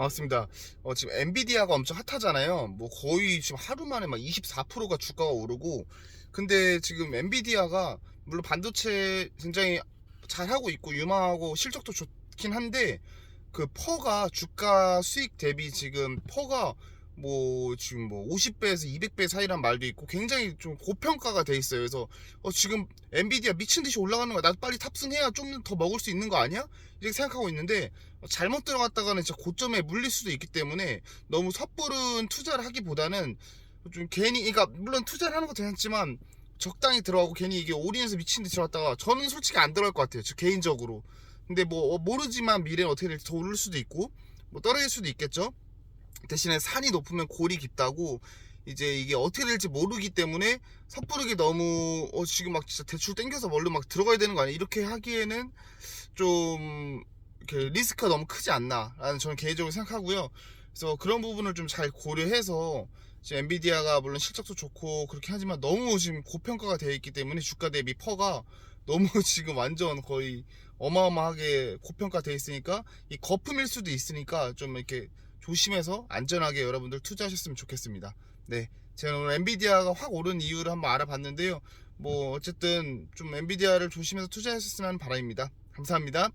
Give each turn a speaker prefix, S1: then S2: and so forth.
S1: 반갑습니다. 어, 지금 엔비디아가 엄청 핫하잖아요. 뭐 거의 지금 하루 만에 막 24%가 주가가 오르고, 근데 지금 엔비디아가 물론 반도체 굉장히 잘하고 있고 유망하고 실적도 좋긴 한데 그 퍼가 주가 수익 대비 지금 퍼가 뭐 지금 뭐 50배에서 200배 사이란 말도 있고 굉장히 좀 고평가가 돼 있어요. 그래서 어 지금 엔비디아 미친 듯이 올라가는 거야. 나도 빨리 탑승해야 좀 더 먹을 수 있는 거 아니야? 이렇게 생각하고 있는데 어, 잘못 들어갔다가는 진짜 고점에 물릴 수도 있기 때문에 너무 섣부른 투자를 하기보다는 좀 괜히 그러니까 물론 투자를 하는 것도 괜찮지만 적당히 들어가고 괜히 이게 올인해서 미친 듯이 들어갔다가 저는 솔직히 안 들어갈 것 같아요. 저 개인적으로. 근데 뭐 어, 모르지만 미래는 어떻게 될지 더 오를 수도 있고 뭐 떨어질 수도 있겠죠. 대신에 산이 높으면 골이 깊다고 이제 이게 어떻게 될지 모르기 때문에 섣부르게 너무 어 지금 막 진짜 대출 땡겨서 멀리 막 들어가야 되는 거 아니야? 이렇게 하기에는 좀 이렇게 리스크가 너무 크지 않나라는 저는 개인적으로 생각하고요. 그래서 그런 부분을 좀 잘 고려해서 지금 엔비디아가 물론 실적도 좋고 그렇게 하지만 너무 지금 고평가가 되어 있기 때문에 주가 대비 퍼가 너무 지금 완전 거의 어마어마하게 고평가 되어 있으니까 이 거품일 수도 있으니까 좀 이렇게 조심해서 안전하게 여러분들 투자하셨으면 좋겠습니다. 네. 제가 오늘 엔비디아가 확 오른 이유를 한번 알아봤는데요. 뭐 어쨌든 좀 엔비디아를 조심해서 투자하셨으면 하는 바람입니다. 감사합니다.